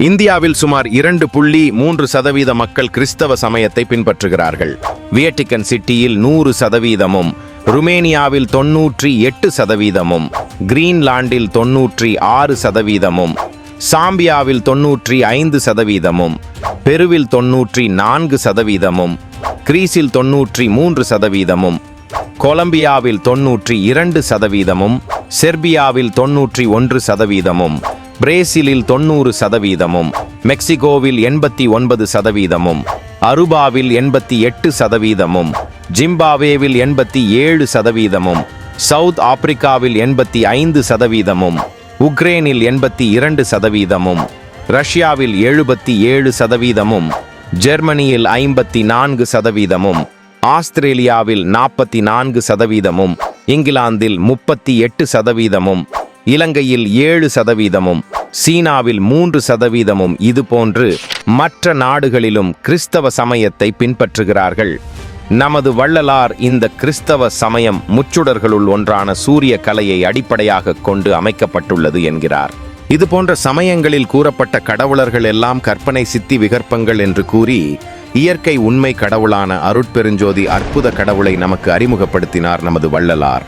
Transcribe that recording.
இந்தியாவில் சுமார் இரண்டு புள்ளி மூன்று சதவீத மக்கள் கிறிஸ்தவ சமயத்தை பின்பற்றுகிறார்கள். வியட்டிக்கன் சிட்டியில் நூறு சதவீதமும் ருமேனியாவில் தொன்னூற்றி எட்டு சதவீதமும் கிரீன்லாண்டில் தொன்னூற்றி ஆறு சதவீதமும் சாம்பியாவில் தொன்னூற்றி ஐந்து சதவீதமும் பெருவில் தொன்னூற்றி நான்கு சதவீதமும் கிரீஸில் தொன்னூற்றி மூன்று சதவீதமும் கொலம்பியாவில் தொன்னூற்றி இரண்டு சதவீதமும் செர்பியாவில் தொன்னூற்றி ஒன்று சதவீதமும் பிரேசிலில் தொண்ணூறு சதவீதமும் மெக்சிகோவில் எண்பத்தி ஒன்பது சதவீதமும் அருபாவில் எண்பத்தி எட்டு சதவீதமும் ஜிம்பாவேவில் எண்பத்தி ஏழு சதவீதமும் சவுத் ஆப்பிரிக்காவில் எண்பத்தி ஐந்து சதவீதமும் உக்ரைனில் எண்பத்தி இரண்டு சதவீதமும் ரஷ்யாவில் எழுபத்தி ஏழு சதவீதமும் ஜெர்மனியில் ஐம்பத்தி நான்கு சதவீதமும் ஆஸ்திரேலியாவில் நாற்பத்தி நான்கு சதவீதமும் இங்கிலாந்தில் முப்பத்தி எட்டு சதவீதமும் இலங்கையில் ஏழு சதவீதமும் சீனாவில் மூன்று சதவீதமும் இதுபோன்று மற்ற நாடுகளிலும் கிறிஸ்தவ சமயத்தை பின்பற்றுகிறார்கள். நமது வள்ளலார் இந்த கிறிஸ்தவ சமயம் முச்சுடர்களுள் ஒன்றான சூரிய கலையை அடிப்படையாக கொண்டு அமைக்கப்பட்டுள்ளது என்கிறார். இதுபோன்ற சமயங்களில் கூறப்பட்ட கடவுளர்கள் எல்லாம் கற்பனை சித்தி விகற்பங்கள் என்று கூறி இயற்கை உண்மை கடவுளான அருட்பெருஞ்சோதி அற்புத கடவுளை நமக்கு அறிமுகப்படுத்தினார் நமது வள்ளலார்.